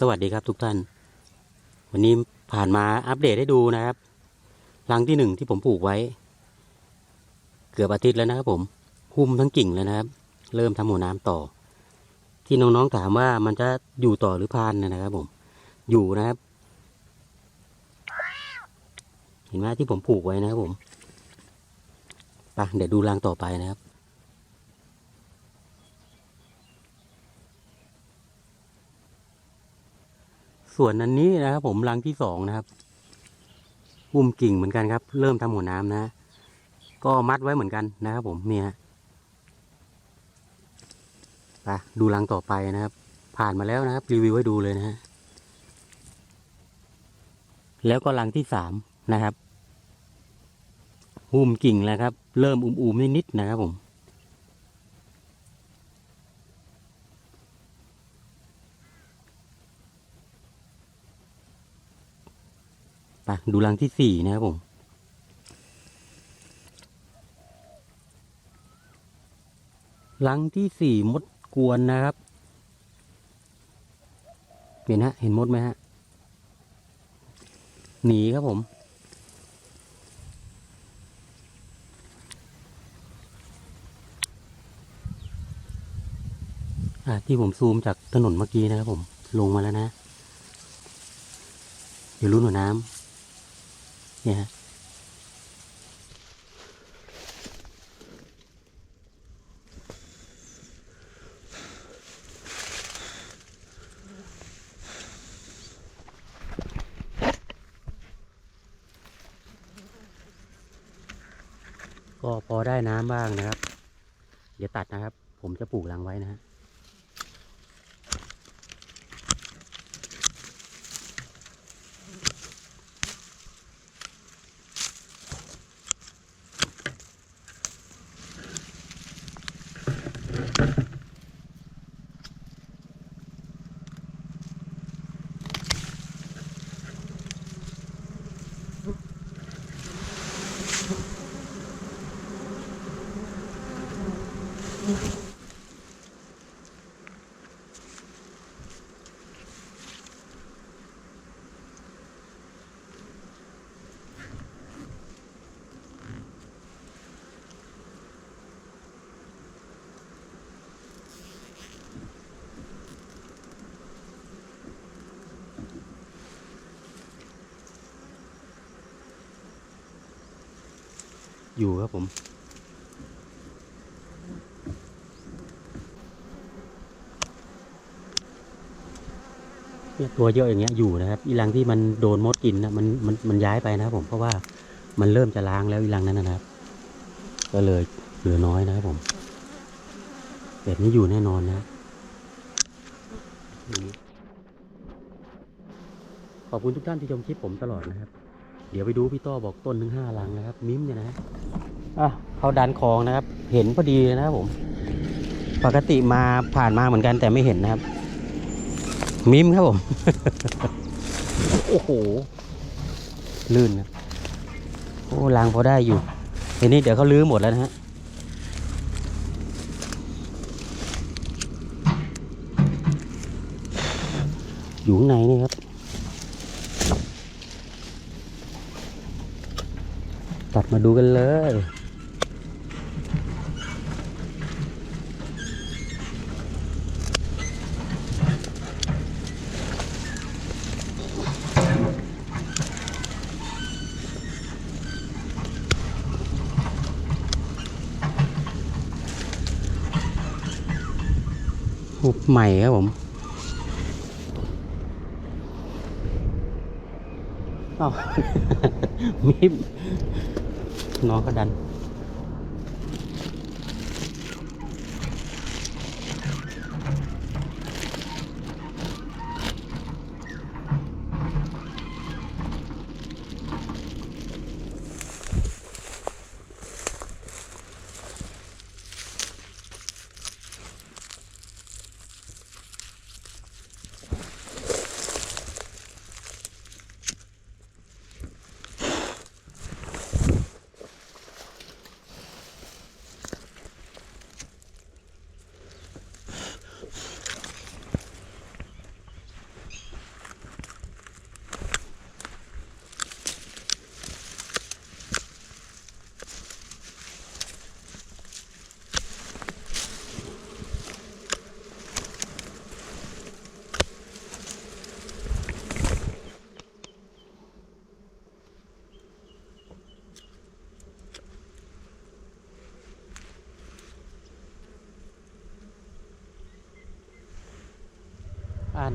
สวัสดีครับทุกท่าน วันนี้ผ่านมาอัปเดตให้ดูนะครับรังที่หนึ่งที่ผมปลูกไว้ เกือบอาทิตย์แล้วนะครับผมหุ้มทั้งกิ่งแล้วนะครับ เริ่มทำหัวน้ำต่อ ที่น้องๆถามว่ามันจะอยู่ต่อหรือพานนะครับ ผม อยู่นะครับ เห็นไหมที่ผมปลูกไว้นะครับผมไปเดี๋ยวดูรังต่อไปนะครับ ส่วนอันนี้นะครับผมรังที่สองนะครับหุ้มกิ่งเหมือนกันครับ เริ่มทำหัวน้ำนะ ก็มัดไว้เหมือนกันนะครับผมเนี่ยไปดูรังต่อไปนะครับ ผ่านมาแล้วนะครับ รีวิวให้ดูเลยนะฮะแล้วก็รังที่สามนะครับหุ้มกิ่งแล้วครับ เริ่มอุ้มๆนิดๆนะครับผม ไปดูรังที่สี่นะครับผมรังที่สี่มดกวนนะครับ เห็นฮะ เห็นมดไหมฮะ หนีครับผม อ่าที่ผมซูมจากถนนเมื่อกี้นะครับผม ลงมาแล้วนะ เดี๋ยวรุ้นหัวน้ำ เนี่ยก็พอได้น้ำบ้างนะครับ เดี๋ยวตัดนะครับ ผมจะปลูกรังไว้นะฮะ อยู่ครับผม เนี่ย ตัวเยอะอย่างเงี้ยอยู่นะครับอีรังที่มันโดนมดกินนะมันมันมันย้ายไปนะครับผมเพราะว่ามันเริ่มจะล้างแล้วอีรังนั้นนะครับ ก็เลยเหลือน้อยนะครับผมแบบนี้อยู่แน่นอนนะขอบคุณทุกท่านที่ชมคลิปผมตลอดนะครับ เดี๋ยวไปดูพี่ต้อบอกต้นถึงห้าลังนะครับ มิ้มเนี่ยนะอะเขาดันคลองนะครับ เห็นพอดีเลยนะครับผม ปกติมาผ่านมาเหมือนกันแต่ไม่เห็นนะครับ มิมครับผม โอ้โห ลื่นนะโอ้ลางพอได้อยู่ทีนี้เดี๋ยวเขาลื้อหมดแล้วนะฮะอยู่ข้างในนี่ครับ ตัดมาดูกันเลย หุบใหม่ครับผม อ้าว มีบน้องก็ดัน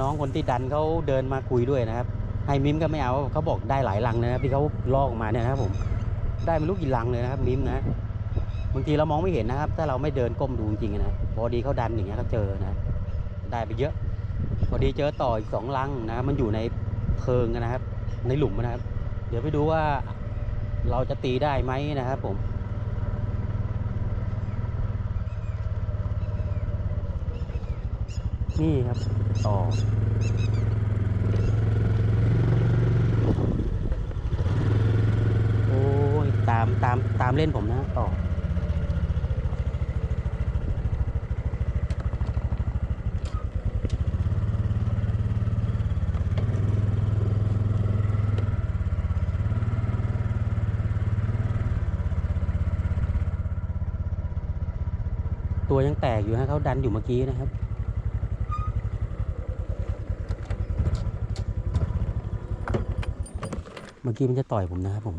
น้องคนที่ดันเขาเดินมาคุยด้วยนะครับให้มิมก็ไม่เอาเขาบอกได้หลายลังนะครับที่เขาลอกมาเนี่ยนะครับผมได้ไม่รู้กี่ลังเลยนะครับมิมนะบางทีเรามองไม่เห็นนะครับ ถ้าเราไม่เดินก้มดูจริงๆนะพอดีเขาดันอย่างเงี้ยเขาเจอนะ ได้ไปเยอะ พอดีเจอต่ออีกสองลังนะครับมันอยู่ในเพิงนะครับ ในหลุมนะครับ เดี๋ยวไปดูว่าเราจะตีได้ไหมนะครับผม นี่ครับ ต่อ โอ้ย ตามตามตามเล่นผมนะต่อตัวยังแตกอยู่ฮะเขาดันอยู่เมื่อกี้นะครับ เมื่อกี้มันจะต่อยผมนะครับผม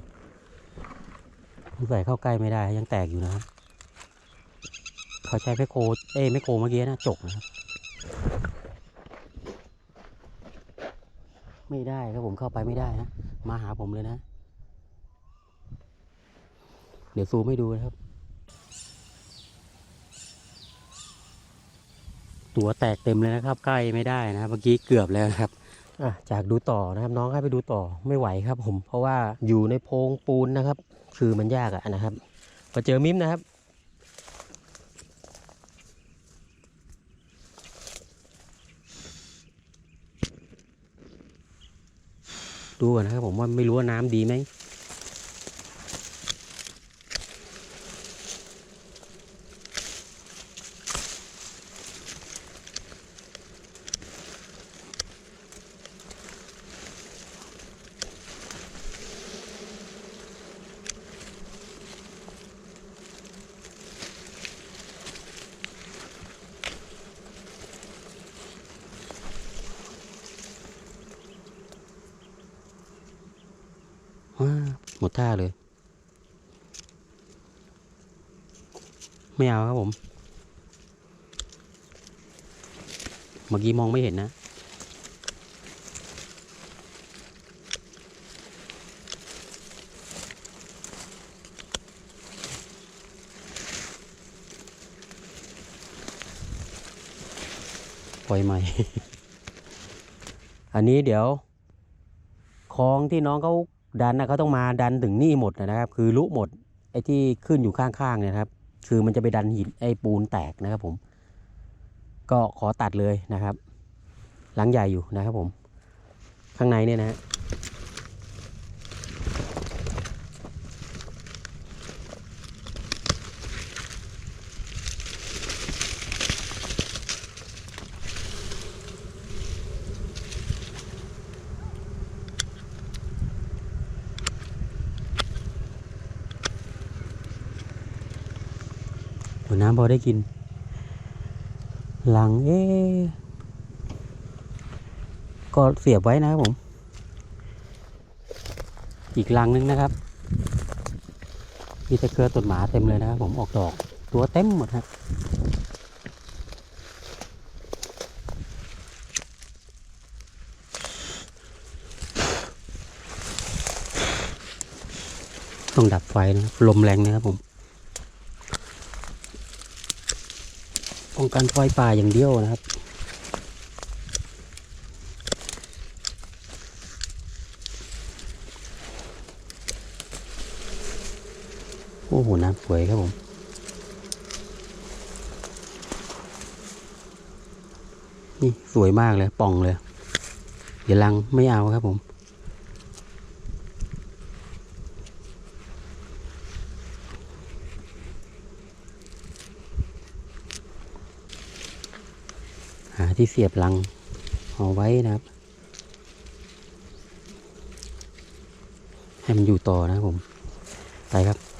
สงสัยเข้าใกล้ไม่ได้ยังแตกอยู่นะครับ เขาใช้แมคโครเอ้ยแมคโครเมื่อกี้นะจกนะครับ ไม่ได้ครับผมเข้าไปไม่ได้นะมาหาผมเลยนะ เดี๋ยวซูมให้ดูนะครับ ตัวแตกเต็มเลยนะครับ ใกล้ไม่ได้นะเมื่อกี้เกือบแล้วครับ อะจากดูต่อนะครับน้องให้ไปดูต่อไม่ไหวครับ ผม เพราะว่าอยู่ในโพรงปูนนะครับ คือมันยากอะนะครับมาเจอมิมนะครับดูก่อนนะครับผมว่าไม่รู้ว่าน้ำดีไหมว้าห มดท่าเลย ไม่เอาครับผม เมื่อกี้มองไม่เห็นนะ ปล่อยใหม่ อันนี้เดี๋ยวคลองที่น้องเขา ดันนะเขาต้องมาดันถึงนี่หมดนะครับ คือลุหมดไอ้ที่ขึ้นอยู่ข้างๆเนี่ยครับ คือมันจะไปดันหินไอ้ปูนแตกนะครับผม ก็ขอตัดเลยนะครับหลังใหญ่อยู่นะครับผม ข้างในเนี่ยนะ หัวน้ำพอได้กิน หลังเอ๊ก็เสียบไว้นะครับผม อีกลังนึงนะครับ มีต่เครือต้นหมาเต็มเลยนะครับผมออกดอก ตัวเต็มหมดครับต้องดับไฟนะครับลมแรงนะครับผม ป้องกันไฟป่าอย่างเดียวนะครับโอ้โหน้ำสวยครับผมนี่สวยมากเลยป่องเลยเดี๋ยวลังไม่เอาครับผม ที่เสียบลังเอาไว้นะครับ ให้มันอยู่ต่อนะครับผม ไปครับ